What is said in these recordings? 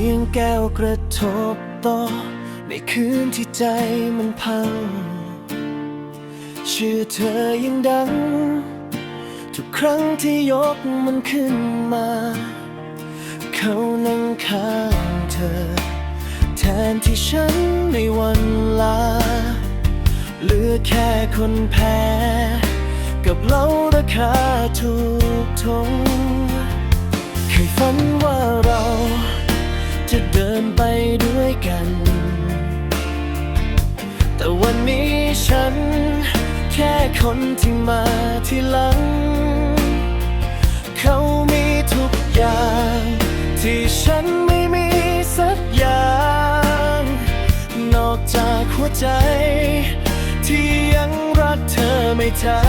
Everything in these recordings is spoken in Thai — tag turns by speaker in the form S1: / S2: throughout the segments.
S1: ียงแก้วกระทบต่อ ในคืนที่ใจมันพัง ชื่อเธอยังดัง ทุกครั้งที่ยกมันขึ้นมา เขานั่งข้างเธอ แทนที่ฉันในวันลา เหลือแค่คนแพ้ กับเหล้าราคาถูกทงเคยฝันว่าเรา นไปด้วยกัน แต่วันนี้ฉัน แค่คนที่มาทีหลัง เขามีทุกอย่าง ที่ฉันไม่มีสักอย่าง นอกจากหัวใจ ที่ยังรักเธอไม่จา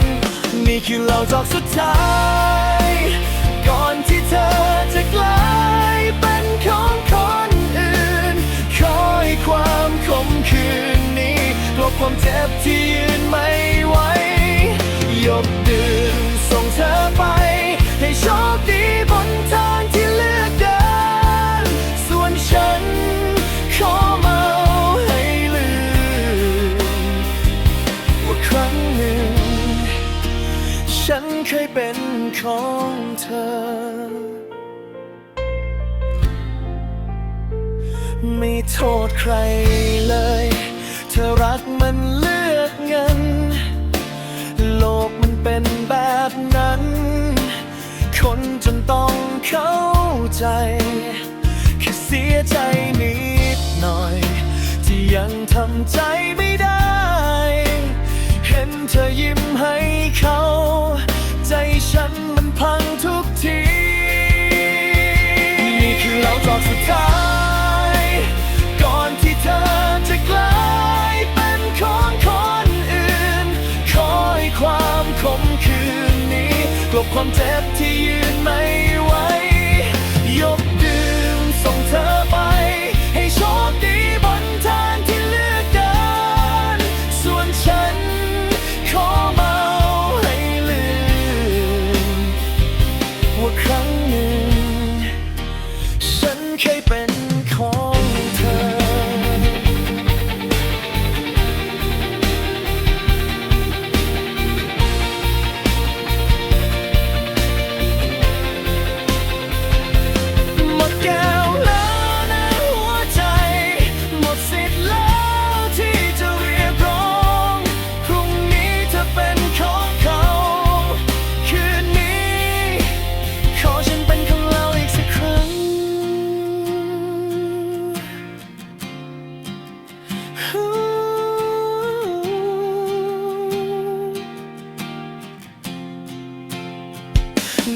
S1: งนี่คือเราจอกสุดท้าย ก่อนที่เธอจะกลาย ที่ยืนไม่ไหว ยกดื่มส่งเธอไป ให้โชคดีบนทางที่เลือกเดิน ส่วนฉัน ขอเมาให้ลืม ว่าครั้งหนึ่ง ฉันเคยเป็นของเธอไม่โทษใครเลย เธอรักมัน เข้าใจแค่เสียใจนิดหน่อย ที่ยังทำใจไม่ได้ เห็นเธอยิ้มให้เขา ใจฉันมันพังทุกที นี่คือเราจอกสุดท้าย ก่อนที่เธอจะกลายเป็นของคนอื่นขอให้ความคมคืนนี้ กลบความเจ็บที่ยืนไม่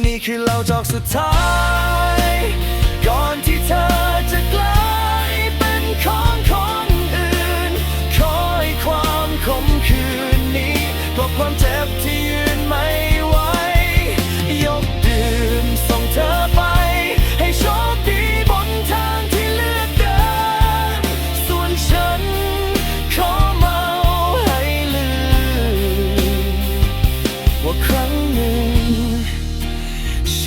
S1: นี่คือเราจอกสุดท้าย ก่อนที่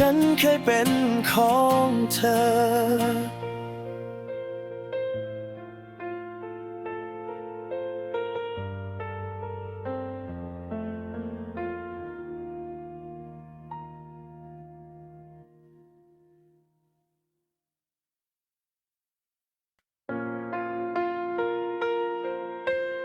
S1: ฉันเคยเป็นของเธอ